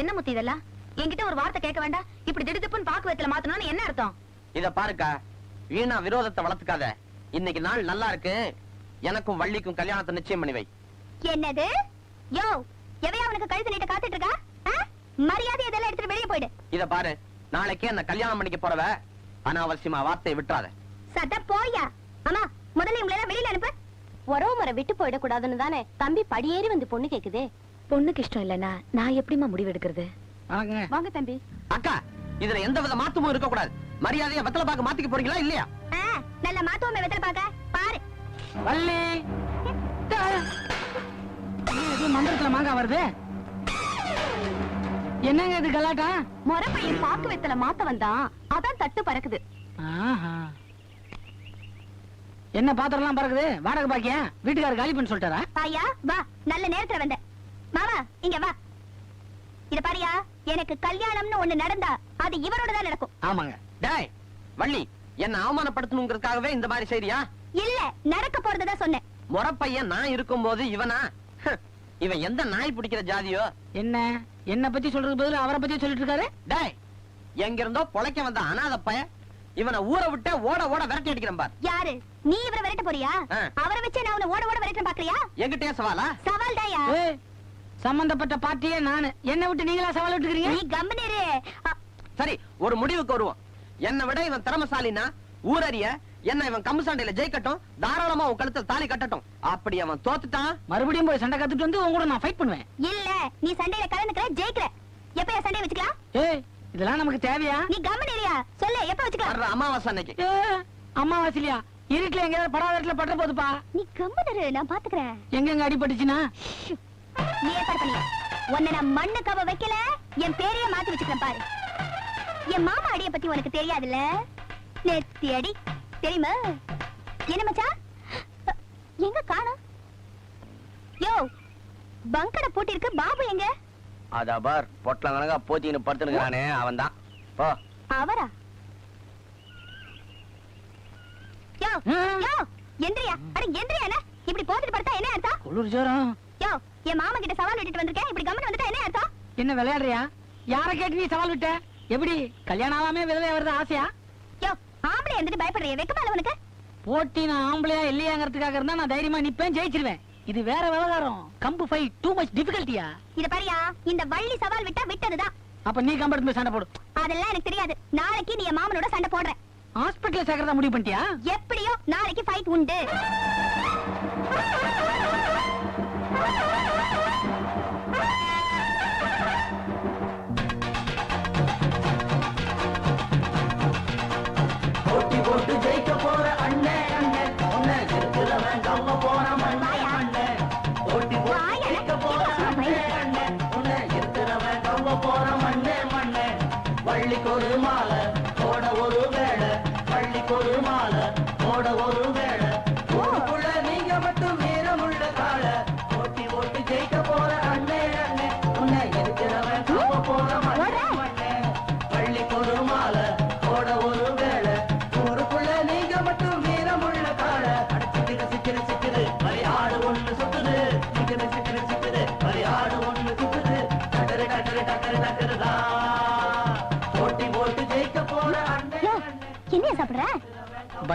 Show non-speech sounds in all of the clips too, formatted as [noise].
என்ன முத்தி இதெல்லாம்? என்கிட்ட ஒரு வார்த்தை கேட்க வேண்டாம். இப்படி திடுதிப்புன்னு பாக்கு வயத்துல மாத்தணும்னு என்ன அர்த்தம்? இத பாருக்கா வீணா விரோதத்தை வளர்த்துக்காத. இன்னைக்கு நாள் நல்லா இருக்கு. எனக்கும் வள்ளிக்கும் கல்யாணத்தை நிச்சயம் பண்ணி வை. என்னது? யோ எவையா அவனுக்கு கழுத்து நீட்ட காத்துட்டு இருக்கா? மரியாதை இதெல்லாம் எடுத்துட்டு வெளியே போயிடு. இத பாரு நாளைக்கே என்ன கல்யாணம் பண்ணிக்க போறவ அனாவசியமா வார்த்தையை விட்டுறாத. சட்ட போயா அம்மா முதல்ல இவங்களை எல்லாம் வெளியில அனுப்பு. உறவு முறை விட்டு போயிடக்கூடாதுன்னு தானே தம்பி படியேறி வந்து பொண்ணு கேக்குதே. பொண்ணுக்கு இஷ்டம் இல்லனா நான் எப்படிமா முடிவு எடுக்கிறது வணக்கங்க வாங்க தம்பி. அக்கா இதுல எந்த வித மாற்றமும் இருக்க கூடாது மரியாதையா வெத்தலை பாக்க மாத்திக்க போறீங்களா இல்லையா? நல்ல மாத்துவமே வெத்தல பாக்க. பாரு. வள்ளி. இது மந்திரத்துல மாங்காய் வருது. என்னங்க இது கலாட்டா? முறப்பையன் பாக்கு வெத்தல மாத்த வந்தான். அதான் தட்டு பறக்குது. ஆஹா. என்ன பாத்திரம்லாம் பறக்குது? வாடகை பாக்கியா? வீட்டுக்காரர் காலி பண்ண சொல்லிட்டாரா? பாயா வா. நல்ல நேரத்துல வந்த. இங்க வா. இத பாரியா எனக்கு கல்யாணம்னு ஒண்ணு நடந்தா அது இவரோட தான் நடக்கும். ஆமாங்க. டேய் வள்ளி என்ன அவமானப்படுத்தணுங்கிறதுக்காகவே இந்த மாதிரி செய்றியா? இல்ல நடக்க போறதுதான் சொன்னேன். முறப்பையன் நான் இருக்கும்போது இவனா? இவன் எந்த நாய் பிடிக்கிற ஜாதியோ? என்ன? என்ன பத்தி சொல்றதுக்கு பதிலா அவரை பத்தி சொல்லிட்டு இருக்காரு டேய் எங்க இருந்தோ பொழைக்க வந்த அனாத பய இவனை ஊரை விட்டு ஓட ஓட விரட்டி அடிக்கிறேன் பார். யாரு? நீ இவரை விரட்ட போறியா. அவரை வச்சு நான் உன்னை ஓட ஓட விரட்ட பாக்குறியா? எங்கிட்டே சவாலா? சவால் தாயா ஏய், சம்பந்தப்பட்ட பார்ட்டியே நானு. என்ன விட்டு நீங்களா சவால் விட்டுக்கிறீங்க? நீ கம்பெனிரு சரி ஒரு முடிவுக்கு வருவோம். என்னை விட இவன் திறமசாலினா ஊரறிய என்ன இவன் கம்பு சண்டையில ஜெயிக்கட்டும் தாராளமா உன் கழுத்தில் தாலி கட்டட்டும். அப்படி அவன் தோத்துட்டான். மறுபடியும் போய் சண்டை கத்துட்டு வந்து உங்க கூட நான் ஃபைட் பண்ணுவேன். இல்ல நீ சண்டையில கலந்துக்கிற ஜெயிக்கிற எப்பயா சண்டை வச்சுக்கலாம்? ஏய் இதெல்லாம் நமக்கு தேவையா? நீ கம்பெனிரியா சொல்லு எப்ப வச்சுக்கலாம்? வர்ற அமாவாசை அன்னைக்கு. ஏ, அம்மாவாசிலியா இருட்டுல எங்கேயாவது படாத பட்ட போதுப்பா. நீ கம்பெனிரு நான் பாத்துக்கிறேன். எங்கெங்க அடிபட்டுச்சுன்னா? நீ ஏற்பாடு பண்ணியா உன்னை நான் மண்ணு கவ வைக்கல என் பேரையே மாத்தி வச்சுக்கிறேன் பாரு. என் மாமா அடிய பத்தி உனக்கு தெரியாதுல்ல? நெத்தி அடி. தெரியுமா? என்ன மச்சான் அ, எங்க காணோம்? யோ பங்கட பூட்டி இருக்கு பாபு எங்க? அதா பார் பொட்டலம் கணக்கா போத்தின்னு படுத்துனுங்கிறானே அவன் தான் போ. அவரா? யோ. யோ எந்திரியா? அட எந்திரியா என்ன? இப்படி போட்டுட்டு படுத்தா என்ன அர்த்தம்? குளிர் ஜோரம். யோ என் மாமா கிட்ட சவால் விட்டுட்டு வந்திருக்கேன். இப்படி கம்மன் வந்துட்டா என்ன அர்த்தம்? என்ன விளையாடுறியா? யார கேட்டு நீ சவால் விட்ட? எப்படி? கல்யாணம் ஆகாம விதவை வருது ஆசையா? யோ ஆம்பளை இருந்துட்டு பயப்படுறிய. வெக்கமால உனக்கு? போட்டி நான் ஆம்பளையா இல்லையாங்கிறதுக்காக இருந்தா நான் தைரியமா நிப்பேன் ஜெயிச்சிருவேன். இது வேற விவகாரம். கம்பு ஃபைட் டூ மச் டிஃபிகல்ட்டியா இத பாரியா இந்த வள்ளி சவால் விட்டா விட்டதுதான் அப்ப நீ கம்பெடுத்து போய் சண்டை போடு. அதெல்லாம் எனக்கு தெரியாது. நாளைக்கு நீ என் மாமனோட சண்டை போடுற ஹாஸ்பிட்டல்ல சேர்க்கறதா முடிவு பண்ணிட்டியா? எப்படியோ நாளைக்கு ஃபைட் உண்டு. Oh, my God.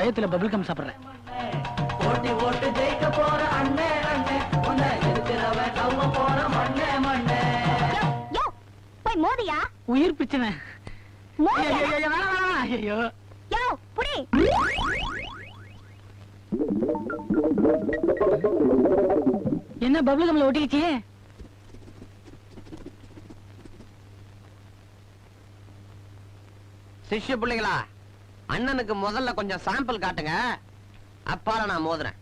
பயத்துல பபிள் கம் சாப்பிடுறேன். போட்டு ஜெயிக்க போற அண்ணே அண்ணே. உன்னை இருக்கிறவன் கவ்வ போற மண்ணே மண்ணே. யோ யோ போய் மோதியா? உயிர் பிரச்சனை ஐயோ, மோதியா? ஐயோ, ஐயோ, வேணாம், வேணாம், ஐயோ யோ புடி. என்ன பபிள் கம்ல ஒட்டிக்கிச்சு சிஷ்ய பிள்ளைங்களா? அண்ணனுக்கு முதல்ல கொஞ்சம் சாம்பிள் காட்டுங்க. அப்பால நான் மோதுறேன்.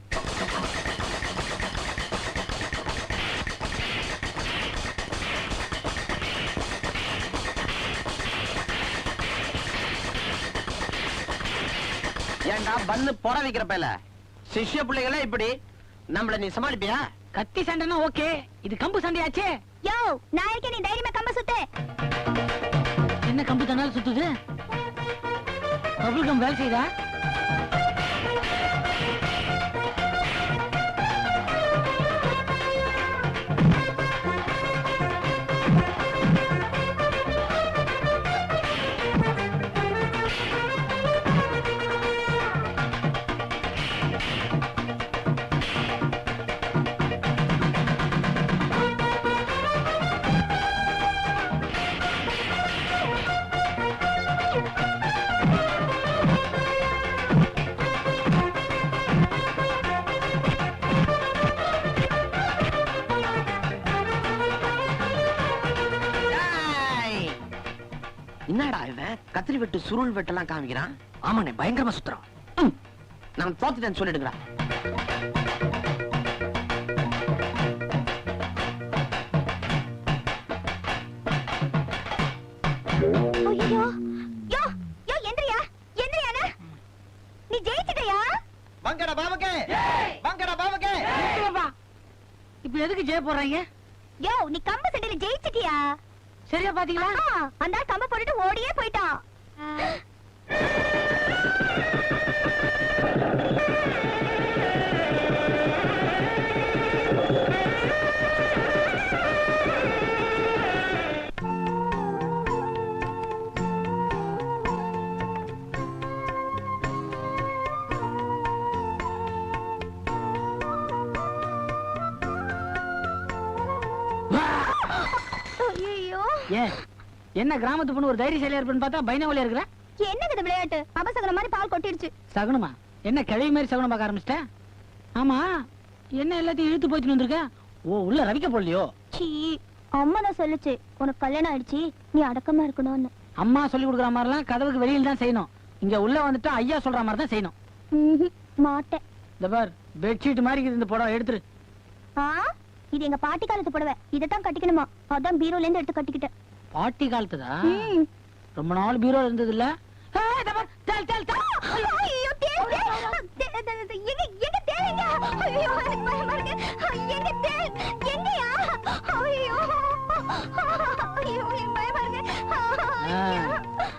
ஏன்டா பன்னு பொற வைக்கிற பேல சிஷ்ய பிள்ளைகளே இப்படி. நம்மள நீ சமாளிப்பியா? கத்தி சண்டைனா ஓகே. இது கம்பு சண்டையாச்சே. யோ நான் இருக்கேன் நீ தைரியமா கம்ப சுத்து. என்ன கம்பு தன்னால சுத்துது? பபிள் கம் வேலை செய்தா? வெட்டு சுருள் வெட்டெல்லாம் காமிக்கிறான். ஆமாண்ணே பயங்கரமா சுத்துறான். நான் தோத்துட்டேன்னு நிறுத்துங்கப்பா. இப்ப எதுக்கு ஜெய போடுறாங்க? யோ நீ கம்பு சண்டையில ஜெயிச்சிட்டியா? சரியா பாத்தீங்களா? அந்த கம்ப போட்டுட்டு ஓடியே போயிட்டான். えっ? என்ன கிராமத்து பொண்ணு ஒரு தைரியசாலியா இருப்பேன்னு பார்த்தா பைனவலியா இருக்கிற? என்னங்க இது விளையாட்டு? அபசகன மாதிரி பால் கொட்டிடுச்சு. சகுனமா? என்ன கிழவி மாதிரி சகுனம் பார்க்க ஆரம்பிச்சிட்ட? ஆமா. என்ன எல்லாத்தையும் இழுத்து போச்சுன்னு வந்திருக்க? ஓ உள்ள ரவிக்க போடலையோ? சீ அம்மா தான் சொல்லுச்சு உனக்கு கல்யாணம் ஆயிடுச்சு நீ அடக்கமா இருக்கணும்னு. அம்மா சொல்லி கொடுக்குற மாதிரிலாம் கதவுக்கு வெளியில தான் செய்யணும். இங்க உள்ள வந்துட்டு ஐயா சொல்ற மாதிரி தான் செய்யணும். ம்ஹும், மாட்டேன். இந்த பார் பெட்ஷீட் மாதிரி இருக்குது இந்த புடவை எடுத்துரு. ஆ? இது எங்க பாட்டி காலத்து புடவை. இதைத்தான் கட்டிக்கணுமா? அதான் பீரோல இருந்து எடுத்து கட்டிக்கிட்டேன். பாட்டி காலத்துதா. ரொம்ப நாள் பீரோ இருந்தது இல்ல.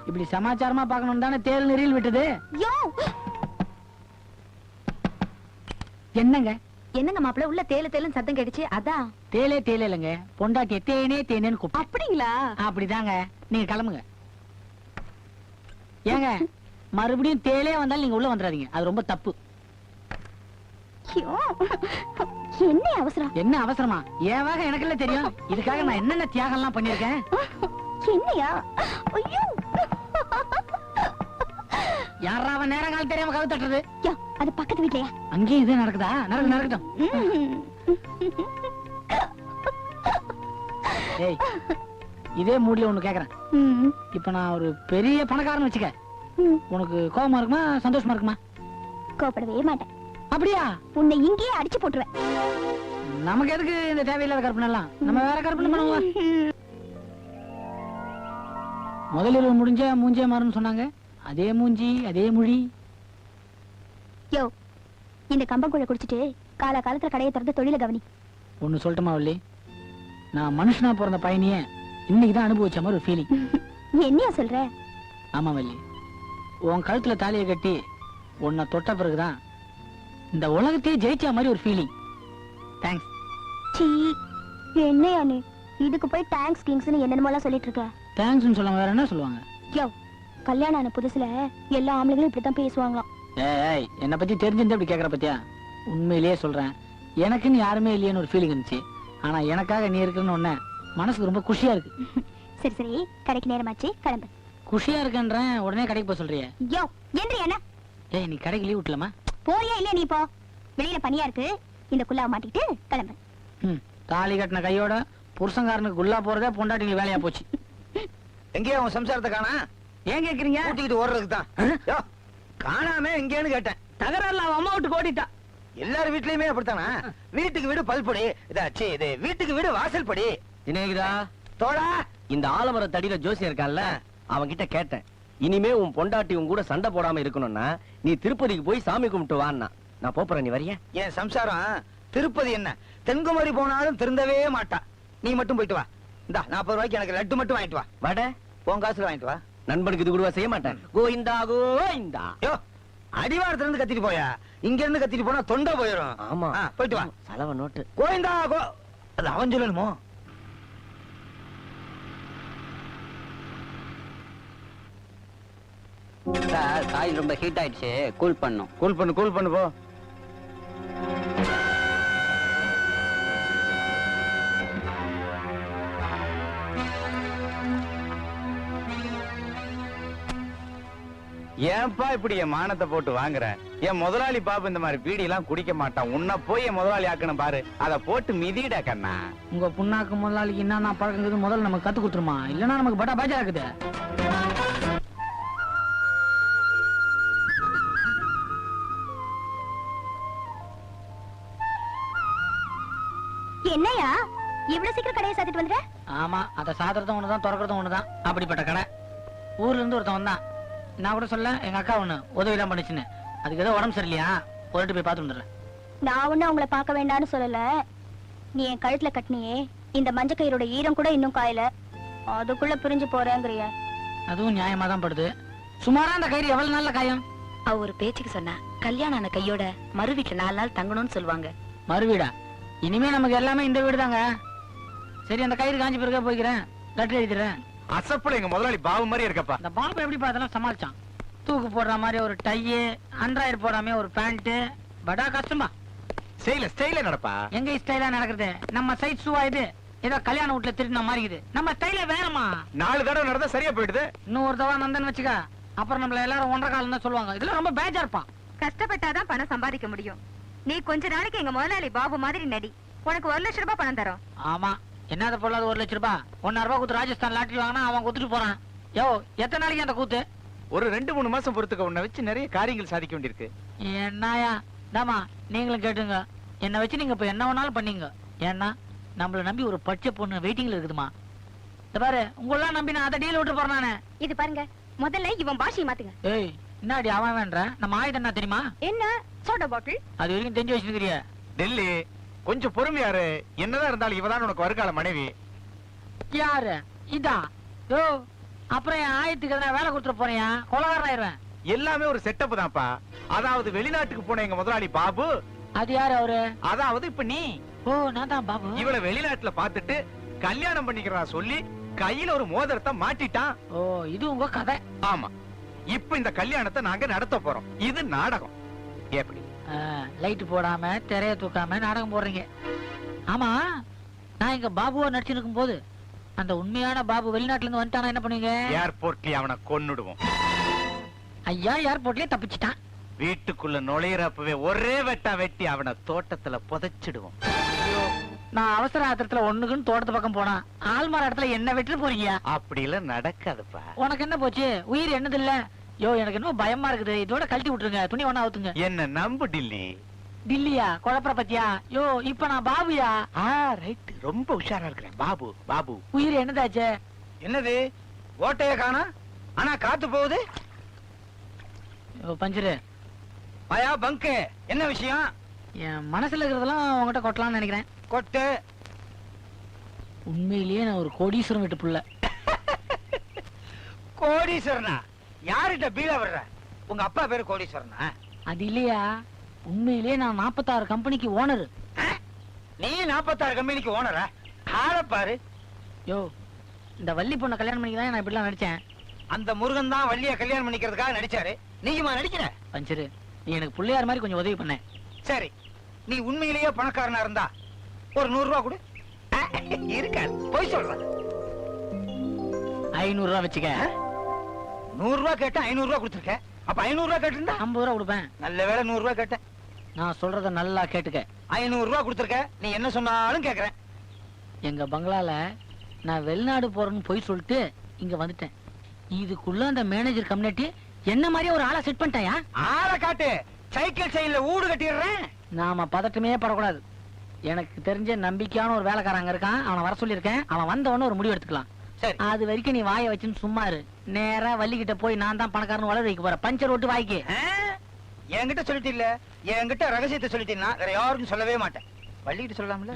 இப்படி சமாச்சாரமா பார்க்கணும் தானே தேல் நெறியில் விட்டது? என்னங்க? என்னங்க மாப்பிள்ள உள்ள தேலு தேலுன்னு சத்தம் கேட்டுச்சு? அதான் தேலே தேலே இல்லைங்க. பொண்டாட்டிய தேனே தேனேன்னு கூப்பிட்டு. அப்படிங்களா? அப்படிதாங்க. நீங்க கிளம்புங்க. ஏங்க மறுபடியும் தேலே வந்தாலும் நீங்க உள்ள வந்துடாதீங்க. அது ரொம்ப தப்பு. ஐயோ. என்ன அவசரம்? என்ன அவசரமா? ஏவாக எனக்கு இல்ல தெரியும். இதுக்காக நான் என்னென்ன தியாகம்லாம் பண்ணிருக்கேன் என்னையா? ஐயோ. யாராவ நேரம் காலம் தெரியாம கவு தட்டுறது? யோ, அது பக்கத்து வீட்லயா? அங்கேயும் இது நடக்குதா? நடக்கு நடக்கட்டும். ஏய் இதே மூட்ல ஒண்ணு கேக்குறேன். இப்ப நான் ஒரு பெரிய பணக்காரன் வச்சுக்க. உனக்கு கோபமா இருக்குமா சந்தோஷமா இருக்குமா? கோபப்படவே மாட்டேன். அப்படியா? உன்னை இங்கேயே அடிச்சு போட்டுருவேன். நமக்கு எதுக்கு இந்த தேவையில்லாத கற்பனை எல்லாம்? நம்ம வேற கற்பனை பண்ணுவோம். முதலிரவு முடிஞ்சா மூஞ்சே மாறும்னு சொன்னாங்க. அதே மூஞ்சி அதே மொழி. யோ இந்த கம்பங்குழ குடிச்சிட்டு கால காலத்துல கடையை திறந்து தொழில கவனி. ஒன்னு சொல்லட்டுமா வள்ளி? நான் மனுஷனா பிறந்த பயணிய இன்னைக்கு தான் அனுபவிச்ச மாதிரி ஒரு ஃபீலிங் என்னையா சொல்ற? ஆமா வள்ளி. உன் கழுத்துல தாலியை கட்டி உன்னை தொட்ட பிறகுதான் இந்த உலகத்தையே ஜெயிச்ச மாதிரி ஒரு ஃபீலிங் தேங்க்ஸ் சீ என்னையா நீ? இதுக்கு போய் தேங்க்ஸ் கிங்ஸ்னு என்னென்னமோலாம் சொல்லிட்டு இருக்க? தேங்க்ஸ்னு சொல்லாம வேற என்ன சொல்லுவாங்க? யோ கல்யாணம் ஆன புதுசுல எல்லா ஆம்பளைங்களும் இப்படித்தான் பேசுவாங்களாம். ஏய் என்னை பத்தி தெரிஞ்சிருந்தா இப்படி கேக்குற பத்தியா? உண்மையிலேயே சொல்றேன். எனக்குன்னு யாருமே இல்லையேன்னு ஒரு ஃபீலிங் இருந்துச்சு. ஆனா எனக்காக நீ இருக்குன்னு ஒண்ணு மனசுக்கு ரொம்ப குஷியா இருக்கு. [laughs] சரி சரி. கடைக்கு நேரமாச்சு. கிளம்பு. குஷியா இருக்கேன்றேன். உடனே கடைக்கு போக சொல்றியே. யோ என்று என்ன? ஏய் நீ கடைக்கு லீவ் விட்டலாமா? போறியா இல்லையா நீ போ வெளியில பனியா இருக்கு. இந்த குல்லாவை மாட்டிக்கிட்டு கிளம்பு. ம் தாலி கட்டின கையோட புருஷங்காரனுக்கு குல்லா போறதே பொண்டாட்டிங்க வேலையா போச்சு. எங்கேயா உன் சம்சாரத்தை காணா? ஏன் கேக்குறீங்க? கூட்டிக்கிட்டு ஓடுறதுக்கு தான் யோ, காணாம எங்கேன்னு கேட்டேன். தகராறுல அவன் அம்மா விட்டு ஓடிட்டா. எல்லார் வீட்லயுமே அப்படித்தானா? வீட்டுக்கு வீடு பல்படி. இதாச்சு இது வீட்டுக்கு வீடு வாசல் படி. தினேகிதா. தோழா. இந்த ஆலமர தடியில ஜோசியம் இருக்கான்ல அவன் கிட்ட கேட்டேன். இனிமே உன் பொண்டாட்டி உன் கூட சண்டை போடாம இருக்கணும்னா நீ திருப்பதிக்கு போய் சாமி கும்பிட்டு வான்னா. நான் போறேன் நீ வரியா? என் சம்சாரம்? திருப்பதி என்ன? தென்குமரி போனாலும் திருந்தவே மாட்டா. நீ மட்டும் போயிட்டு வா. இந்தா நாற்பது ரூபாய்க்கு எனக்கு லட்டு மட்டும் வாங்கிட்டு வா. வட? உன் காசுல வாங்கிட்டு வா. நண்பனுக்கு இது கூடவா செய்ய மாட்டேன். கோயிந்தா கோயிந்தா அடிவாரத்துல இருந்து கத்திட்டு போயா? இங்க இருந்து கத்திட்டு போனா தொண்டை போயிடும் ஆமா. போயிட்டு வா. செலவு நோட்டு. கோவிந்தா கோ அது அவன் சொல்லணுமோ? காயில் ரொம்ப ஹீட் ஆயிடுச்சு. கூல் பண்ணும் கூல் பண்ணு கூல் பண்ணு போ. ஏன்பா இப்படி என் மானத்தை போட்டு வாங்குற? என் முதலாளி பாபு இந்த மாதிரி பீடி எல்லாம் குடிக்க மாட்டான். உன்னை போய் என் முதலாளி ஆக்கணும் பாரு. அத போட்டு மிதிடா கண்ணா. உங்க புண்ணாக்கு முதலாளிக்கு என்னென்ன பழக்கங்குது முதல்ல நமக்கு கத்து கொடுத்துருமா? இல்லைன்னா நமக்கு பட்டா பாஜா இருக்குது என்னையா? இவ்வளவு சீக்கிரம் கடையை சாத்திட்டு வந்துட்ட? ஆமா அத சாதுறதும் ஒண்ணுதான் திறக்கிறதும் ஒண்ணுதான். அப்படிப்பட்ட கடை. ஊர்ல இருந்து ஒருத்தன் வந்தான். நான் கூட சொல்ல எங்க அக்கா ஒண்ணு உதவி எல்லாம் பண்ணுச்சுன்னு. அதுக்கு ஏதோ உடம்பு சரியில்லையா? போயிட்டு போய் பார்த்து வந்துடுறேன். நான் ஒண்ணு அவங்கள பார்க்க வேண்டாம்னு சொல்லல. நீ என் கழுத்துல கட்டினியே இந்த மஞ்ச கயிறோட ஈரம் கூட இன்னும் காயல. அதுக்குள்ள பிரிஞ்சு போறேங்கிறிய. அதுவும் நியாயமா தான் படுது. சுமாரா அந்த கயிறு எவ்வளவு நாள்ல காயம்? அவ ஒரு பேச்சுக்கு சொன்னா கல்யாணம் ஆன கையோட மறு வீட்டுல நாலு நாள் தங்கணும்னு சொல்லுவாங்க. மறுவீடா இனிமே நமக்கு எல்லாமே இந்த வீடு தாங்க சரி அந்த கயிறு காஞ்சி பிறகு போய்க்கிறேன். லெட்டர் எழுதிடுறேன். அசப்புல எங்க முதலாளி பாபு மாதிரி இருக்கப்பா. அந்த பாம்பு எப்படி பார்த்தெல்லாம் சமாளிச்சான்? தூக்கு போடுற மாதிரி ஒரு டையு அண்ட்ராய்டு போடாம ஒரு பேண்ட் படா கஷ்டமா ஸ்டைல ஸ்டைல நடப்பா? எங்க ஸ்டைலா நடக்குது? நம்ம சைட் ஷூவா இது. ஏதோ கல்யாண வீட்டுல திருடின மாதிரி இருக்குது. நம்ம ஸ்டைல வேறமா நாலு தடவை நடந்தா சரியா போயிடுது. இன்னும் ஒரு தவா நந்தன் வச்சுக்க. அப்புறம் நம்மள எல்லாரும் ஒன்றரை காலம் தான் சொல்லுவாங்க. இதுல ரொம்ப பேஜா இருப்பான் கஷ்டப்பட்டாதான் பணம் சம்பாதிக்க முடியும். நீ கொஞ்ச நாளைக்கு எங்க முதலாளி பாபு மாதிரி நடி. உனக்கு ஒரு லட்சம் ரூபாய் பணம் தரோம். ஆமா. என்னது பொருளாது ஒரு லட்சம் ரூபாய் ஒன்னாயிரம் ரூபாய் கொடுத்து ராஜஸ்தான் லாட்டரி வாங்கினா அவன் கொடுத்துட்டு போறான். யோ எத்தனை நாளைக்கு அந்த கூத்து? ஒரு ரெண்டு மூணு மாசம் பொறுத்துக்க உன்னை வச்சு நிறைய காரியங்கள் சாதிக்க வேண்டியிருக்கு. என்னயா தாமா நீங்களும் கேட்டுங்க. என்ன வச்சு நீங்க இப்ப என்ன வேணாலும் பண்ணீங்க. ஏன்னா நம்மள நம்பி ஒரு பச்சை பொண்ணு வெயிட்டிங்ல இருக்குதுமா பாரு உங்களெல்லாம் நம்பி நான் அதை டீல் விட்டு போறேன் நானு. இது பாருங்க முதல்ல இவன் பாஷையை மாத்துங்க. ஏய் என்னடி அவன் வேண்ட நம்ம ஆயுதம் என்ன தெரியுமா? என்ன? சோடா பாட்டில் அது வரைக்கும் தெரிஞ்சு வச்சிருக்கிறிய. டெல்லி. கொஞ்சம் பொறுமையாரு என்னதான் இருந்தாலும் இவதான் உனக்கு வருகால மனைவி. யாரு? இதா? யோ அப்புறம் என் ஆயத்துக்கு எதனா வேலை கொடுத்துட்டு போறேன் கொலகாரன் எல்லாமே ஒரு செட்டப் தான்ப்பா. அதாவது வெளிநாட்டுக்கு போன எங்க முதலாளி பாபு அது யாரு அவரு? அதாவது இப்ப நீ. ஓ நான் தான் பாபு. இவள வெளிநாட்டுல பாத்துட்டு கல்யாணம் பண்ணிக்கிறதா சொல்லி கையில ஒரு மோதிரத்தை மாட்டிட்டான். ஓ இது உங்க கதை. ஆமா. இப்ப இந்த கல்யாணத்தை நாங்க நடத்த போறோம். இது நாடகம். எப்படி? லைட் போடாம திரைய தூக்காம நாடகம் போடுறீங்க. ஆமா நான் இங்க பாபுவா நடிச்சிருக்கும் போது அந்த உண்மையான பாபு வெளிநாட்டுல இருந்து வந்துட்டானா என்ன பண்ணுவீங்க? ஏர்போர்ட்லயே அவனை கொன்னுடுவோம். ஐயா ஏர்போர்ட்லயே தப்பிச்சிட்டான். வீட்டுக்குள்ள நுழையிறப்பவே ஒரே வெட்டா வெட்டி அவனை தோட்டத்துல புதைச்சிடுவோம். நான் அவசர ஆத்திரத்துல ஒண்ணுக்குன்னு தோட்டத்து பக்கம் போனா ஆள்மார இடத்துல என்ன விட்டுட்டு போறீங்க? அப்படி எல்லாம் நடக்காதுப்பா. உனக்கு என்ன போச்சு? உயிர் என்னது இல்ல? யோ எனக்கு என்ன பயமா இருக்குது. இதோட கழட்டி விட்டுருங்க. துணி ஒண்ணா ஊத்துங்க என்ன நம்பு டில்லி? டில்லியா? குழப்பற பத்தியா? யோ இப்ப நான் பாபுயா? ஆ ரைட் ரொம்ப உஷாரா இருக்கிறேன். பாபு பாபு. உயிர் என்னதாச்சே? என்னது? ஓட்டைய காணா? ஆனா காத்து போகுது? யோ, பஞ்சரு. ஆயா பங்கு. என்ன விஷயம்? என் மனசுல இருக்கிறதெல்லாம் உங்ககிட்ட கொட்டலாம்னு நினைக்கிறேன். கொட்டு. உண்மையிலேயே நான் ஒரு கோடீஸ்வரம் வீட்டு புள்ள. [laughs] கோடீஸ்வரனா? யார்கிட்ட பீல வர்ற உங்க அப்பா பேரு கோடீஸ்வரனா? அது இல்லையா? உண்மையிலேயே நான் நாற்பத்தாறு கம்பெனிக்கு ஓனர் நீ நாற்பத்தாறு கம்பெனிக்கு ஓனரா ஆள பாரு. யோ இந்த வள்ளி பொண்ணை கல்யாணம் பண்ணி தான் நான் இப்படிலாம் நடிச்சேன். அந்த முருகன் தான் வள்ளிய கல்யாணம் பண்ணிக்கிறதுக்காக நடிச்சாரு. நீயுமா நடிக்கிற? பஞ்சரு நீ எனக்கு பிள்ளையார் மாதிரி கொஞ்சம் உதவி பண்ண. சரி நீ உண்மையிலேயே பணக்காரனா இருந்தா ஒரு நூறு ரூபா கொடு. இருக்காது. போய் சொல்றேன். ஐநூறு ரூபா வச்சுக்க. நூறு ரூபா கேட்ட ஐநூறு ரூபா கொடுத்துருக்க அப்ப ஐநூறு ரூபா கேட்டிருந்தா? ஐம்பது ரூபா கொடுப்பேன். நல்ல வேளை நூறு ரூபா கேட்டேன். நான் சொல்றத நல்லா கேட்டுக்க. ஐநூறு ரூபா கொடுத்துருக்க நீ என்ன சொன்னாலும் கேக்குறேன். எங்க பங்களால நான் வெளிநாடு போறேன்னு போய் சொல்லிட்டு இங்க வந்துட்டேன். இதுக்குள்ள அந்த மேனேஜர் கம்யூனிட்டி என்ன மாதிரியே ஒரு ஆளை செட் பண்ணிட்டாயா? ஆளை காட்டு. சைக்கிள் செயின்ல ஊடு கட்டிடுறேன். நாம பதட்டமே படக்கூடாது. எனக்கு தெரிஞ்ச நம்பிக்கையான ஒரு வேலைக்காரன் அங்க இருக்கான். அவனை வர சொல்லியிருக்கேன். அவன் வந்தவொடனே ஒரு முடிவு எடுத்துக்கலாம். அது வரைக்கும் நீ வாயை வச்சுன்னு சும்மா இரு. நேரா வள்ளிக்கிட்ட போய் நான் தான் பணக்காரன் வளர வைக்க போறேன். பஞ்சர் ஓட்டு வாய்க்கு? என்கிட்ட சொல்லிட்டு இல்ல என்கிட்ட ரகசியத்தை சொல்லிட்டீங்கன்னா வேற யாருக்கும் சொல்லவே மாட்டேன். வள்ளிக்கிட்ட சொல்லலாம்ல?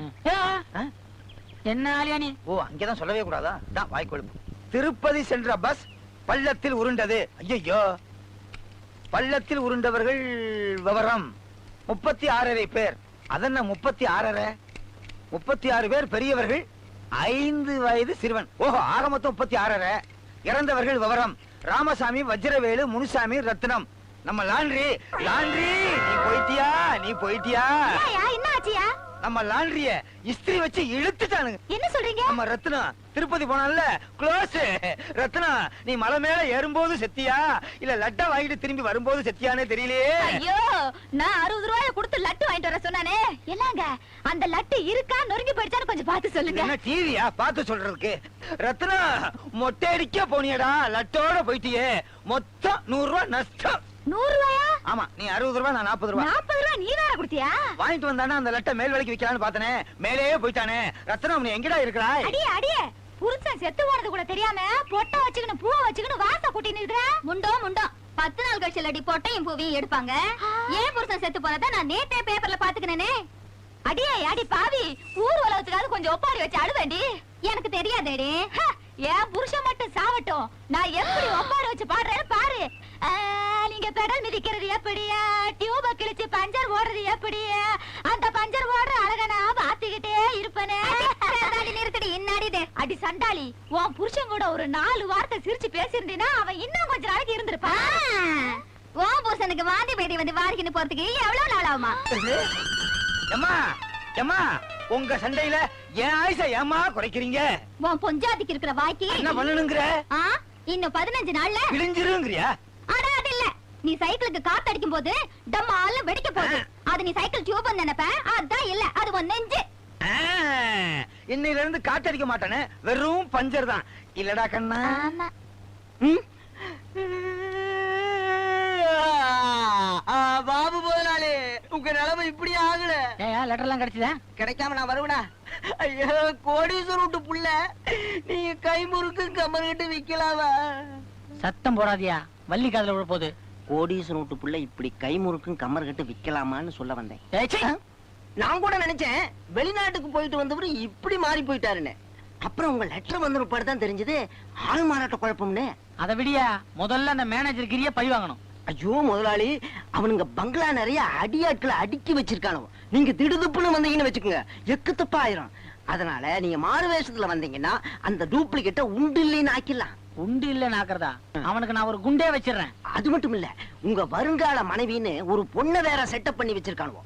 என்ன ஆலியா நீ? ஓ அங்கதான் சொல்லவே கூடாதா? தான் திருப்பதி சென்ற பஸ் பள்ளத்தில் உருண்டது. ஐயோ பள்ளத்தில் உருண்டவர்கள் விவரம். முப்பத்தி ஆறரை பேர். அதென்ன முப்பத்தி ஆறரை? முப்பத்தி ஆறு பேர் பெரியவர்கள். ஐந்து வயது சிறுவன். ஓஹோ ஆக மொத்தம் முப்பத்தி ஆறரை. இறந்தவர்கள் விவரம். ராமசாமி வஜ்ரவேலு முனுசாமி ரத்னம். நம்ம லாண்ட்ரி லாண்ட்ரி நீ போயிட்டியா? நீ போயிட்டியா? என்ன ஆச்சியா? நம்ம லாண்ட்ரிய இஸ்திரி வச்சு இழுத்துட்டானுங்க. என்ன சொல்றீங்க? நம்ம ரத்னம் திருப்பதி போனான்ல க்ளோஸ் ரத்னம் நீ மலை மேல ஏறும்போது செத்தியா? இல்ல லட்டா வாங்கிட்டு திரும்பி வரும்போது செத்தியானே தெரியலையே. ஐயோ நான் அறுபது ரூபாய கொடுத்து லட்டு என்னங்க? அந்த லட்டு இருக்கா? நொறுங்கி போயிடுச்சான்னு கொஞ்சம் பார்த்து சொல்லுங்க. என்ன டிவியா? பார்த்து சொல்றதுக்கு. ரத்னா மொட்டை அடிக்க போனியடா. லட்டோட போயிட்டியே. மொத்தம் நூறு ரூபாய் நஷ்டம். நூறு ரூபாயா? ஆமா நீ அறுபது ரூபாய் நான் நாற்பது ரூபாய் நாற்பது ரூபாய் நீ வேற கொடுத்தியா? வாங்கிட்டு வந்தானே அந்த லட்டை மேல் விலைக்கு விக்கலாம்னு பார்த்தனே. மேலேயே போயிட்டானே. ரத்னம் நீ எங்கடா இருக்கிறாய் அடியே அடியே. புருஷன் செத்து போனது கூட தெரியாம பொட்டை வச்சுக்கணும் பூவை வச்சுக்கணும் வாச கூட்டின்னு இருக்கிற? முண்டோ முண்டோ. பத்து நாள் கழிச்சு அடி பொட்டையும் பூவையும் எடுப்பாங்க. ஏன் புருஷன் செத்து போனதை நான் நேத்தே பேப்பர்ல பாத்துக்கினேனே அடியே அடி பாவி. ஊர் உலகத்துக்காவது கொஞ்சம் ஒப்பாரி வச்சு அழுவேண்டி. எனக்கு தெரியாதேடி. என் புருஷன் மட்டும் சாவட்டும். நான் எப்படி ஒப்பாரி வச்சு பாடுறேன்னு பாரு. நீங்க பெடல் மிதிக்கிறது எப்படியா? டியூப கிழிச்சு பஞ்சர் ஓடுறது எப்படியா? அந்த பஞ்சர் ஓடுற அழக நான் பாத்துக்கிட்டே இருப்பனே. நிறுத்தடி இன்னாடிதே அடி சண்டாளி உன் புருஷன் கூட ஒரு நாலு வார்த்தை சிரிச்சு பேசியிருந்தீனா அவன் இன்னும் கொஞ்ச நாளைக்கு இருந்திருப்பான் உன் புருஷனுக்கு வாந்தி பேதி வந்து வாரிக்கின்னு போறதுக்கு எவ்வளவு நாள் ஆகுமா? எம்மா எம்மா உங்க சண்டையில என் ஆயுச ஏமா குறைக்கிறீங்க? உன் பொஞ்சாதிக்கு இருக்கிற வாய்க்கு என்ன பண்ணணுங்கிற? ஆ, இன்னும் பதினஞ்சு நாள்ல? கிழிஞ்சிருங்கிறியா ஆனா அது இல்ல. நீ சைக்கிளுக்கு காத்து அடிக்கும் போது டம்மால வெடிக்க போகுது. அது நீ சைக்கிள் டியூப் நினைப்ப? அதான் இல்ல. அது உன் நெஞ்சு. இன்னையில இருந்து காத்தடிக்க மாட்டானே வெறும் பஞ்சர் தான். இல்லடா கண்ணா. பாபு முதலாளி உங்க நிலைமை இப்படி ஆகல. லெட்டர் எல்லாம் கிடைச்சதா? கிடைக்காம நான் வருவனா? ஐயோ கோடீஸ்வரர் விட்டு புள்ள. நீங்க கை முறுக்கு கமர்கிட்டு விக்கலாமா சத்தம் போடாதியா. வள்ளி காதுல விழ போகுது. கோடீஸ்வரன் விட்டு புள்ள இப்படி கை முறுக்கும் கமர் கட்டு விக்கலாமான்னு சொல்ல வந்தேன். நான் கூட நினைச்சேன் வெளிநாட்டுக்கு போயிட்டு வந்தவரு இப்படி மாறி போயிட்டாருன்னு. அப்புறம் உங்க லெட்டர் வந்த தான் தெரிஞ்சது. ஆள் மாறாட்ட குழப்பம்னு. அதை விடியா முதல்ல அந்த மேனேஜர் கிரிய பழி வாங்கணும். ஐயோ முதலாளி அவனுங்க பங்களா நிறைய அடியாட்களை அடுக்கி வச்சிருக்கானோ நீங்க திடுதுப்புன்னு வந்தீங்கன்னு வச்சுக்கோங்க. எக்கு தப்பா ஆயிரும் அதனால நீங்க மாறு வேஷத்துல வந்தீங்கன்னா அந்த டூப்ளிகேட்டை உண்டு இல்லைன்னு ஆக்கிடலாம். உண்டு இல்ல நாக்குறதா அவனுக்கு நான் ஒரு குண்டே வச்சிடுறேன். அது மட்டும் இல்ல உங்க வருங்கால மனைவின்னு ஒரு பொண்ணை வேற செட்டப் பண்ணி வச்சிருக்கானுவோ.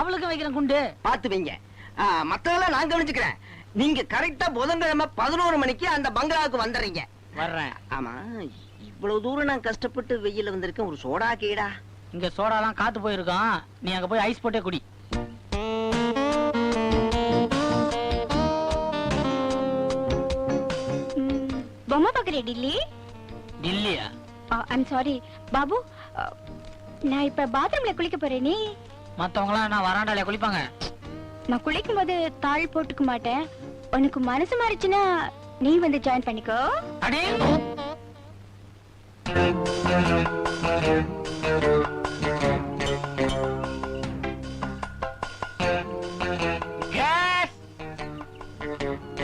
அவளுக்கு வைக்கிறேன் குண்டு. பார்த்து வைங்க. மத்ததெல்லாம் நான் கவனிச்சுக்கிறேன். நீங்க கரெக்டா புதன்கிழமை பதினோரு மணிக்கு அந்த பங்களாவுக்கு வந்துடுறீங்க. வர்றேன். ஆமா இவ்வளவு தூரம் நான் கஷ்டப்பட்டு வெயில வந்திருக்கேன். ஒரு சோடா கேடா. இங்க சோடாலாம் காத்து போயிருக்கோம் நீ அங்க போய் ஐஸ் போட்டே குடி. பொம்மை பாக்குறேன் டில்லி? டில்லியா? ஐம் சாரி பாபு அ, நான் இப்ப பாத்ரூம்ல குளிக்க போறேன் நீ? மத்தவங்க எல்லாம் நான் வராண்டாலே குளிப்பாங்க. நான் குளிக்கும் போது தாள் போட்டுக்க மாட்டேன். உனக்கு மனசு மாறிச்சுன்னா நீ வந்து ஜாயின் பண்ணிக்கோ. அடே!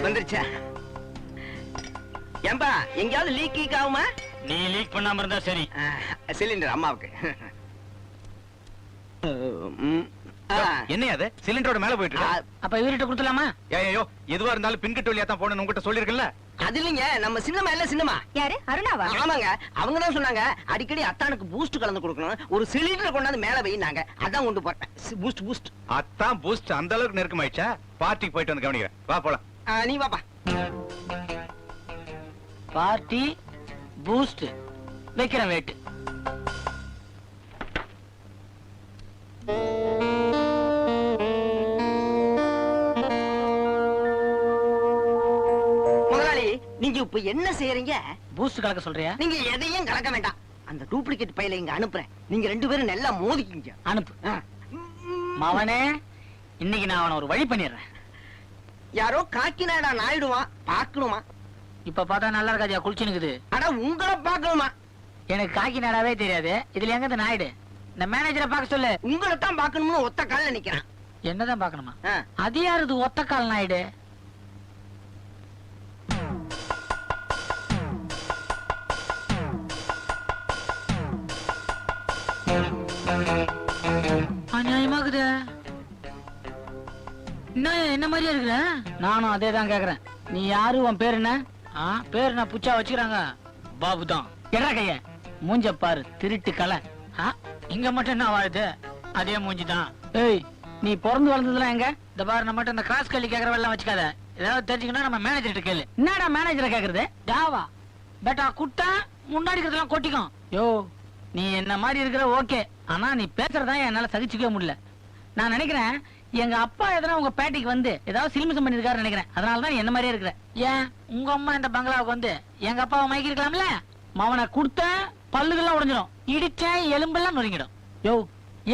வந்துருச்சா? ஏம்பா எங்கேயாவது லீக் கீக் ஆகுமா? நீ லீக் பண்ணாம இருந்தா சரி. சிலிண்டர் அம்மாவுக்கு. அது? சிலிண்டரோட மேல போயிட்டு அப்ப இவர்கிட்ட கொடுத்துலாமா ஐயோ எதுவா இருந்தாலும் பின்கட்டு வழியா தான் போகணும் உங்ககிட்ட சொல்லிருக்கல அது இல்லைங்க நம்ம சின்னமா இல்ல சின்னமா யாரு? அருணாவா? ஆமாங்க அவங்க தான் சொன்னாங்க அடிக்கடி அத்தானுக்கு பூஸ்ட் கலந்து கொடுக்கணும். ஒரு சிலிண்டர் கொண்டாந்து மேல வைனாங்க. அதான் கொண்டு போட்டேன். பூஸ்ட் பூஸ்ட் அதான் பூஸ்ட் அந்த அளவுக்கு நெருக்கமாயிடுச்சா? பார்ட்டிக்கு போயிட்டு வந்து கவனிக்கிறேன். வா போலாம். நீ வாப்பா. பார்ட்டி பூஸ்ட் வைக்கிறேன் வெயிட் முதலாளி நீங்க இப்ப என்ன செய்யறீங்க? பூஸ்ட் கலக்க சொல்றியா? நீங்க எதையும் கலக்க வேண்டாம். அந்த டூப்ளிகேட் பையில இங்க அனுப்புறேன். நீங்க ரெண்டு பேரும் நல்லா மோதிக்கிங்க. அனுப்பு. மவனே இன்னைக்கு நான் அவனை ஒரு வழி பண்ணிடுறேன். யாரோ காக்கிநாடா நாயிடுவான். பாக்கணுமா இப்ப பார்த்தா நல்லா இருக்காதியா குளிச்சுனுக்குது. அட உங்களை பாக்கணுமா எனக்கு காக்கி நாடாவே தெரியாது. இதுல எங்க இந்த நாயுடு இந்த மேனேஜரை பார்க்க சொல்லு. உங்களை தான் பாக்கணும்னு ஒத்த கால்ல நிக்கிறான். என்னதான் பார்க்கணுமா? ஆ. அது யாரு இது ஒத்த கால் நாயுடு அநியாயமாக்குது என்ன என்ன மாதிரியா இருக்கிற நானும் அதே தான் கேக்குறேன். நீ யாரு உன் பேர் என்ன? பேர் என்ன புச்சா வச்சுக்கிறாங்க? பாபு தான் எடா கைய. மூஞ்ச பாரு திருட்டு கலை. இங்க மட்டும் என்ன வாழுது? அதே மூஞ்சி தான் ஏய் நீ பிறந்து வளர்ந்ததுலாம் எங்க? இந்த பாரு நம்ம இந்த கிராஸ் கல்லி கேக்குற வேலை வச்சுக்காத. ஏதாவது தெரிஞ்சுக்கணும் நம்ம மேனேஜர்கிட்ட கேளு. என்னடா மேனேஜரை கேக்குறது? ஜாவா. பேட்டா குட்டா முன்னாடி இருக்கிறதெல்லாம் கொட்டிக்கும். யோ நீ என்ன மாதிரி இருக்கிற ஓகே. ஆனா நீ பேசுறதா என்னால சகிச்சுக்கவே முடியல. நான் நினைக்கிறேன் எங்க அப்பா எதனா உங்க பேட்டைக்கு வந்து ஏதாவது சிலிமிசம் பண்ணிருக்காரு நினைக்கிறேன். அதனால தான் என்ன மாதிரியே இருக்கிற? ஏன்? உங்க அம்மா இந்த பங்களாவுக்கு வந்து எங்க அப்பாவை மயக்கி இருக்கலாம்ல? மவனை கொடுத்த பல்லுகள்லாம் உடைஞ்சிடும் இடிச்சேன் எலும்பெல்லாம் நொறுங்கிடும். யோ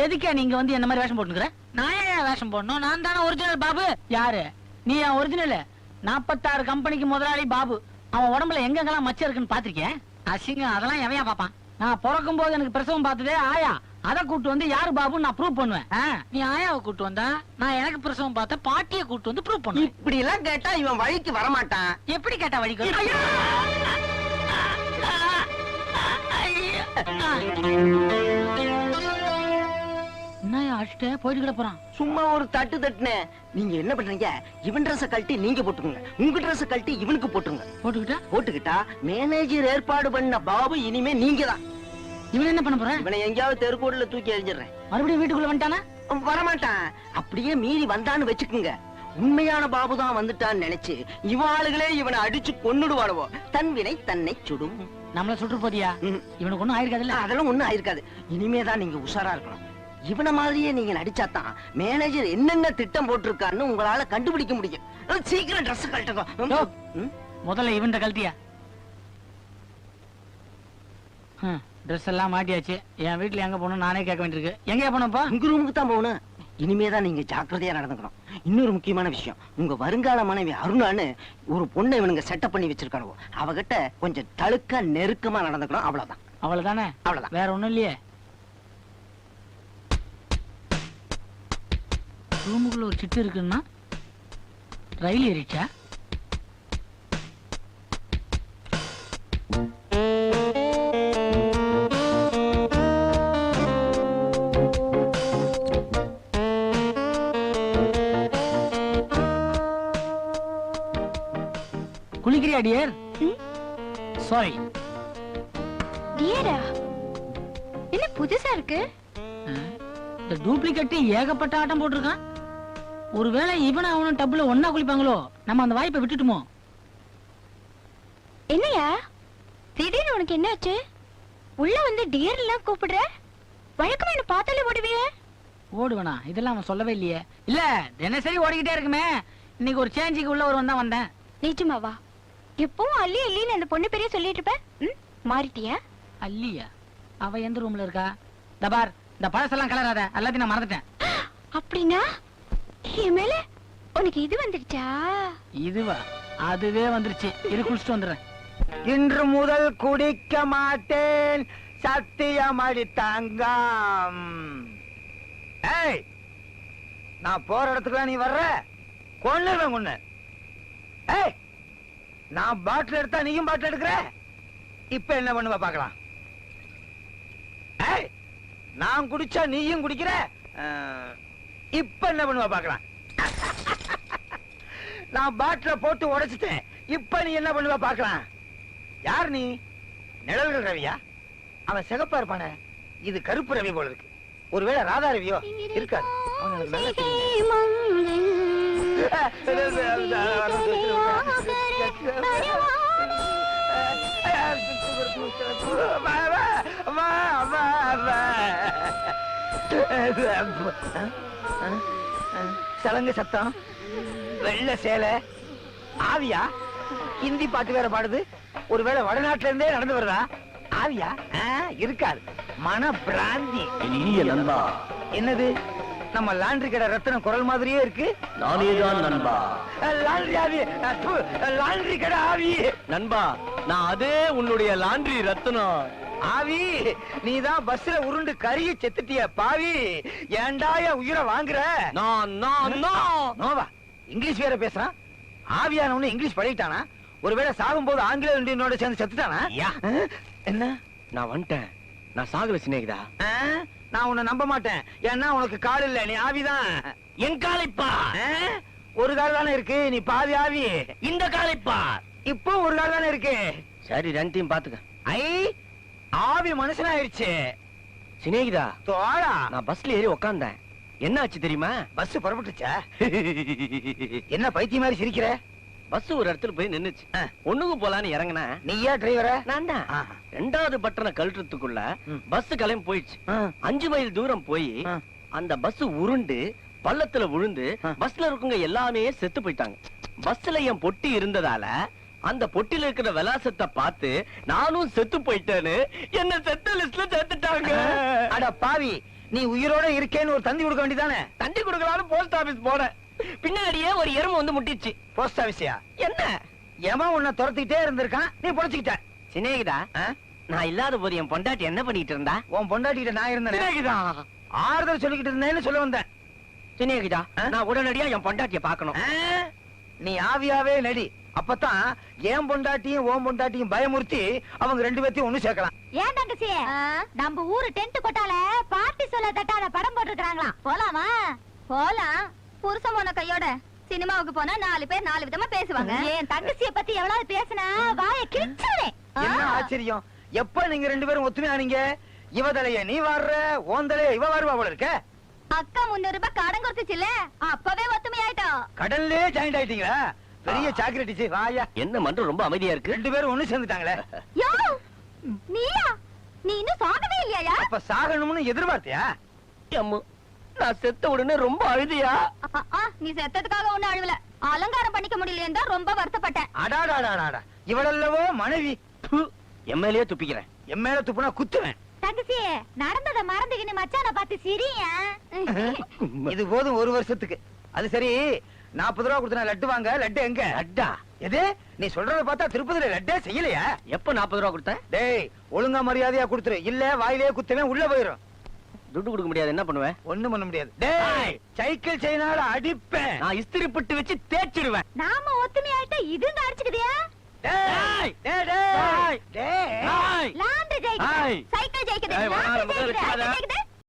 எதுக்கே நீங்க வந்து என்ன மாதிரி வேஷம் போட்டுக்கிற நான் ஏன் வேஷம் போடணும்? நான் தானே ஒரிஜினல் பாபு. யாரு? நீ என் ஒரிஜினல் நாற்பத்தாறு கம்பெனிக்கு முதலாளி பாபு. அவன் உடம்புல எங்கெங்கெல்லாம் மச்சம் இருக்குன்னு பாத்திருக்கேன் அசிங்கம் அதெல்லாம் எவையா பாப்பான் நான் பிறக்கும் போது எனக்கு பிரசவம் பார்த்ததே ஆயா. அத கூட்டு வந்து யாரு பாபுன்னு நான் ப்ரூவ் பண்ணுவேன். நீ ஆயாவை கூட்டு வந்தா நான் எனக்கு பிரசவம் பார்த்த பாட்டியை கூட்டு வந்து ப்ரூவ் பண்ணுவேன். இப்படி எல்லாம் கேட்டா இவன் வழிக்கு வரமாட்டான். எப்படி கேட்டா வழிக்கு! என்னய்யா அடிச்சிட்ட? போயிட்டு கிட போறான். சும்மா ஒரு தட்டு தட்டுனேன் நீங்க என்ன பண்றீங்க? இவன் ட்ரெஸ் கழட்டி நீங்க போட்டுக்கோங்க. உங்க ட்ரெஸ் கழட்டி இவனுக்கு போட்டுருங்க. போட்டுக்கிட்டா? போட்டுக்கிட்டா மேனேஜர் ஏற்பாடு பண்ண பாபு இனிமே நீங்க தான் இவன் என்ன பண்ண போற இவனை எங்கேயாவது தெருக்கோடுல தூக்கி எறிஞ்சிடுறேன். மறுபடியும் வீட்டுக்குள்ள வந்துட்டானா? வரமாட்டான். அப்படியே மீறி வந்தான்னு வச்சுக்குங்க. உண்மையான பாபு தான் வந்துட்டான்னு நினைச்சு இவாளுகளே இவனை அடிச்சு கொன்னுடுவாளுவோ. தன் வினை தன்னை சுடும். நம்மள சுட்டு போதியா. இவனுக்கு ஒண்ணும் ஆயிருக்காதுல்ல? அதெல்லாம் ஒண்ணும் ஆயிருக்காது. இனிமே தான் நீங்க உஷாரா இருக்கணும். இவனை மாதிரியே நீங்க நடிச்சாதான் மேனேஜர் என்னென்ன திட்டம் போட்டிருக்கான்னு உங்களால கண்டுபிடிக்க முடியும். சீக்கிரம் ட்ரெஸ். கழட்டுங்க? முதல்ல இவன்ட கழட்டியா? ட்ரெஸ் எல்லாம் மாட்டியாச்சு. என் வீட்டுல எங்க போகணும் நானே கேட்க வேண்டியிருக்கு. எங்கேயா போனப்பா உங்க ரூமுக்கு தான் போகணும். இனிமே தான் நீங்க ஜாக்கிரதையா நடந்துக்கணும். இன்னொரு முக்கியமான விஷயம். உங்க வருங்கால மனைவி அருணான்னு ஒரு பொண்ணை இவனுங்க செட்டப் பண்ணி வச்சிருக்கானுவோ அவகிட்ட கொஞ்சம் தழுக்க நெருக்கமா நடந்துக்கணும். அவ்வளவுதான். அவ்வளவுதானே? அவ்வளவுதான். வேற ஒண்ணும் இல்லையே. ரூமுக்குள்ள ஒரு சிட்டு இருக்குன்னா ரயில் ஏறிச்சா டியர் சாரி டியரா என்ன புதுசா இருக்கு? இந்த டூப்ளிகேட் ஏகப்பட்ட ஆட்டம் போட்டிருக்கான். ஒருவேளை இவனை அவனும் டப்புல ஒண்ணா குளிப்பாங்களோ? நம்ம அந்த வாய்ப்பை விட்டுட்டுமோ? என்னையா? திடீர்னு உனக்கு என்னாச்சு? உள்ள வந்து டியர் எல்லாம் கூப்பிடுற? வழக்கமா என்ன பார்த்தாலே ஓடுவியே? ஓடுவனா? இதெல்லாம் அவன் சொல்லவே இல்லையே. இல்ல தினசரி ஓடிக்கிட்டே இருக்குமே. இன்னைக்கு ஒரு சேஞ்சுக்கு உள்ள ஒரு தான் வந்தேன். நிஜமாவா எப்பவும் அள்ளி அள்ளின்னு அந்த பொண்ணு பெரிய சொல்லிட்டு இருப்ப? ம், மாறிட்டியா? அல்லியா அவ எந்த ரூம்ல இருக்கா? தபார் இந்த பழசெல்லாம் கலராத எல்லாத்தையும் நான் மறந்துட்டேன். அப்படின்னா என் மேல உனக்கு இது வந்துடுச்சா? இதுவா? அதுவே வந்துருச்சு. இது குளிச்சுட்டு வந்துடுறேன். இன்று முதல் குடிக்க மாட்டேன். சத்தியமடி தங்கம் ஏய் நான் போற இடத்துக்குலாம் நீ வர்ற? கொன்னுவேன் உன்னை ஏய் நான் பாட்டில் எடுத்தா நீயும் பாட்டில் எடுக்கிற? இப்ப என்ன பண்ணுவ பார்க்கலாம். ஏய் நான் குடிச்சா நீயும் குடிக்கிற? இப்ப என்ன பண்ணுவ பார்க்கலாம். [laughs] நான் பாட்டில போட்டு உடைச்சிட்டேன். இப்ப நீ என்ன பண்ணுவ பார்க்கலாம். யார் நீ? நிழல்கள் ரவியா? அவன் சிகப்பா இருப்பானே. இது கருப்பு ரவி போல இருக்கு. ஒருவேளை ராதா ரவியோ? இருக்காது. [laughs] சலங்கு சத்தம் வெள்ள சேலை ஆவியா? ஹிந்தி பாட்டு வேற பாடுது. ஒருவேளை வடநாட்டுல இருந்தே நடந்து வருதா? ஆவியா? இருக்காது. மன பிராந்தி நண்பா. என்னது? நம்ம லாண்ட்ரி கடை ரத்தனம் குரல் மாதிரியே இருக்கு? நானேதான் நண்பா. அஹ், லாண்ட்ரி ஆவி. லாண்ட்ரி கடை ஆவி. நண்பா நான் அதே உன்னுடைய லாண்ட்ரி ரத்தனம் ஆவி நீதான் பஸ்ல உருண்டு கருகி செத்துட்டிய பாவி. ஏன்டா என் உயிரை வாங்குற? நான் நான் நான். நோவா இங்கிலீஷ் வேற பேசுறான். ஆவியானவனு இங்கிலீஷ் பழகிட்டானா? ஒருவேளை சாகும் போது ஆங்கில இந்தியனோட சேர்ந்து செத்துட்டானா? என்ன? நான் வந்துட்டேன். நான் சாகல அஹ், நான் உன்னை நம்ப மாட்டேன். ஏன்னா உனக்கு கால் இல்ல நீ ஆவிதான். என் காலைப்பா. ஒரு கால் தானே இருக்கு நீ பாதி ஆவி. இந்த காலைப்பா. இப்போ ஒரு கால் தானே இருக்கு? சரி ரெண்டையும் பாத்துக்க ஐ ஆவி மனுஷனாயிருச்சு. சிநேகிதா தோழா நான் பஸ்ல ஏறி உக்காந்தேன். என்ன ஆச்சு தெரியுமா? பஸ் புறப்பட்டுச்சா [laughs] என்ன பைத்தியம் மாதிரி சிரிக்கிற? பஸ் ஒரு இடத்துல போய் நின்னுச்சு. ஒண்ணுக்கு போலான்னு இறங்குனா நீயா டிரைவரா நான் தான். ரெண்டாவது பட்டனை கழட்டுறதுக்குள்ள. பஸ் கிளம்பி போயிடுச்சு. அஞ்சு மைல் தூரம் போய். அந்த பஸ் உருண்டு பள்ளத்துல விழுந்து. பஸ்ல இருக்கவங்க எல்லாமே செத்து போயிட்டாங்க. பஸ்ல என் பொட்டி இருந்ததால அந்த பொட்டில இருக்கிற விலாசத்தை பார்த்து நானும் செத்து போயிட்டேன்னு என்ன செத்த லிஸ்ட்ல சேர்த்துட்டாங்க. [laughs] அட பாவி நீ உயிரோட இருக்கேன்னு ஒரு தந்தி கொடுக்க வேண்டியதானே? தண்டி கொடுக்கலாம்னு போஸ்ட் ஆபீஸ் போனேன். பின்னாடியே ஒரு எறும்பு வந்து முட்டிச்சு. போஸ்ட் ஆபீஸியா என்ன? எவன் உன்னை துரத்திக்கிட்டே இருந்திருக்கான்? நீ பொழைச்சுக்கிட்ட சினேகிதா? நான் இல்லாத போது என் பொண்டாட்டி என்ன பண்ணிட்டு இருந்தா? உன் பொண்டாட்டிகிட்ட நான் இருந்தேன். ஆறுதல் சொல்லிக்கிட்டு இருந்தேன்னு சொல்ல வந்தேன். சினேகிதா? நான் உடனடியா என் பொண்டாட்டிய பார்க்கணும். ஆ? நீ ஆவியாவே நடி. அப்பதான் ஏன் பொண்டாட்டியும் ஓம் பொண்டாட்டியும் பயமுறுத்தி அவங்க ரெண்டு பேர்த்தையும் ஒண்ணு சேர்க்கலாம். ஏன் தங்கச்சி? நம்ம ஊரு டென்ட் கொட்டால பார்ட்டி சொல்ல தட்டாத படம் போட்டுருக்காங்களாம் போலாமா? போலாம். புருஷன் போன கையோட சினிமாவுக்கு போனா நாலு பேர் நாலு விதமா பேசுவாங்க. என் தங்கச்சிய பத்தி எவ்வளவு பேசினா வாய கிழிச்சுடுவேன் என்ன ஆச்சரியம்? எப்ப நீங்க ரெண்டு பேரும் ஒத்துமையானீங்க? இவ தலைய நீ வாடுற ஓன் தலைய இவ வாருவா போல இருக்க? அக்கா முன்னூறு ரூபாய் கடன் கொடுத்துச்சுல அப்பவே ஒத்துமையாயிட்டோம். கடல்லே ஜாயிண்ட் ஆயிட்டீங்களா? பெரிய சாக்லேட்டிச்சு வாயா. என்ன மன்றம் ரொம்ப அமைதியா இருக்கு? ரெண்டு பேரும் ஒண்ணு சேர்ந்துட்டாங்களே. யோ நீயா? நீ இன்னும் சாகவே இல்லையா அப்ப சாகணும்னு எதிர்பார்த்தியா? அம்மு நான் செத்த உடனே ரொம்ப அழுதியா? நீ செத்ததுக்காக ஒண்ணு அழுவல. அலங்காரம் பண்ணிக்க முடியலன்னு தான் ரொம்ப வருத்தப்பட்டேன். அடாடாடாடாடா இவளல்லவோ மனைவி. எம்எல்ஏ துப்பிக்கிறேன். மேல துப்புனா குத்துவேன். தங்கச்சி நடந்தத மறந்துக்கின்னு மச்சான பார்த்து சிரியா? இது போதும் ஒரு வருஷத்துக்கு. அது சரி நாற்பது ரூபா கொடுத்தா லட்டு வாங்க லட்டு எங்க? அட்டா எது? நீ சொல்றத பார்த்தா திருப்பதியில லட்டே செய்யலையா? எப்ப நாற்பது ரூபா கொடுத்த? டேய் ஒழுங்கா மரியாதையா கொடுத்துரு. இல்ல வாயிலே குத்துவேன் உள்ள போயிரும். துட்டு கொடுக்க முடியாது என்ன பண்ணுவேன்? ஒண்ணும் பண்ண முடியாது. டேய் சைக்கிள் செயினால அடிப்பேன். நான் இஸ்திரி பட்டு வச்சு தேய்ச்சிடுவேன் நாம ஒத்துமையாயிட்டா இதுங்க அடிச்சுக்குதியா? டேய் டேய் டேய். டேய். ஏய், லாண்டு ஜெயிக்குது. சைக்கிள் ஜெயிக்குது. ஏய், வா, லாண்டு முதல்ல ஜெயிக்குது. இருக்காத. அது ஜெயிக்குது.